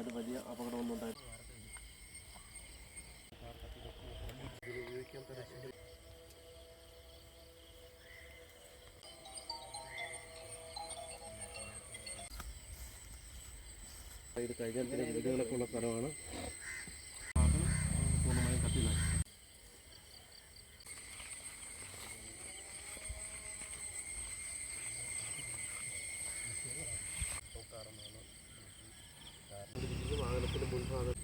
ഒരു വലിയ അപകടമൊന്നും ഉണ്ടായിട്ടില്ല. ഇത് കഴിഞ്ഞാൽ വീടുകളൊക്കെ ഉള്ള സ്ഥലമാണ്. പൂർണമായും കത്തി നശിച്ചു മുൻഭാഗം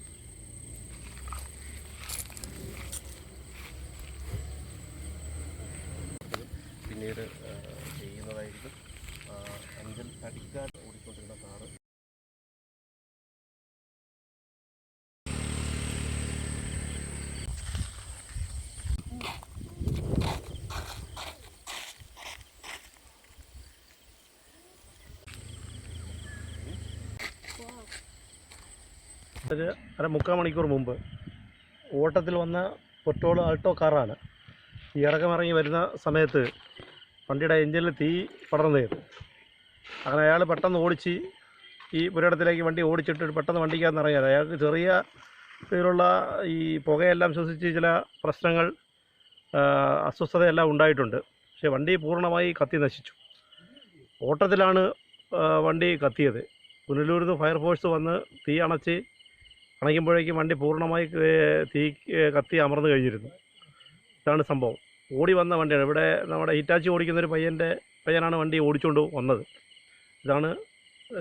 പിന്നീട് ചെയ്യുന്നതായിരിക്കും. അഞ്ചൽ തടിക്കാൻ ഒരു അര മുക്കാൽ മണിക്കൂർ മുമ്പ് ഓട്ടത്തിൽ വന്ന പെട്രോൾ ആൾട്ടോ കാറാണ്. ഈ ഇറക്കമിറങ്ങി വരുന്ന സമയത്ത് വണ്ടിയുടെ എഞ്ചിനിൽ തീ പടർന്നു കയറി. അങ്ങനെ അയാൾ പെട്ടെന്ന് ഓടിച്ച് ഈ പുരയിടത്തിലേക്ക് വണ്ടി ഓടിച്ചിട്ട് പെട്ടെന്ന് വണ്ടിക്കകത്ത് ഇറങ്ങിയത്. അയാൾക്ക് ചെറിയ ഇതിലുള്ള ഈ പുകയെല്ലാം ശ്വസിച്ച് ചില പ്രശ്നങ്ങൾ അസ്വസ്ഥതയെല്ലാം ഉണ്ടായിട്ടുണ്ട്. പക്ഷേ വണ്ടി പൂർണമായി കത്തി നശിച്ചു. ഓട്ടത്തിലാണ് വണ്ടി കത്തിയത്. പുനലൂരിൽ നിന്ന് ഫയർഫോഴ്സ് വന്ന് തീ അണച്ച് അണയ്ക്കുമ്പോഴേക്കും വണ്ടി പൂർണമായി തീ കത്തി അമർന്നു കഴിഞ്ഞിരുന്നു. ഇതാണ് സംഭവം. ഓടി വന്ന വണ്ടിയാണ്. ഇവിടെ നമ്മുടെ ഹിറ്റാച്ചി ഓടിക്കുന്ന ഒരു പയ്യന്റെ പയ്യനാണ് വണ്ടി ഓടിച്ചുകൊണ്ട് വന്നത്. ഇതാണ്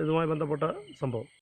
ഇതുമായി ബന്ധപ്പെട്ട സംഭവം.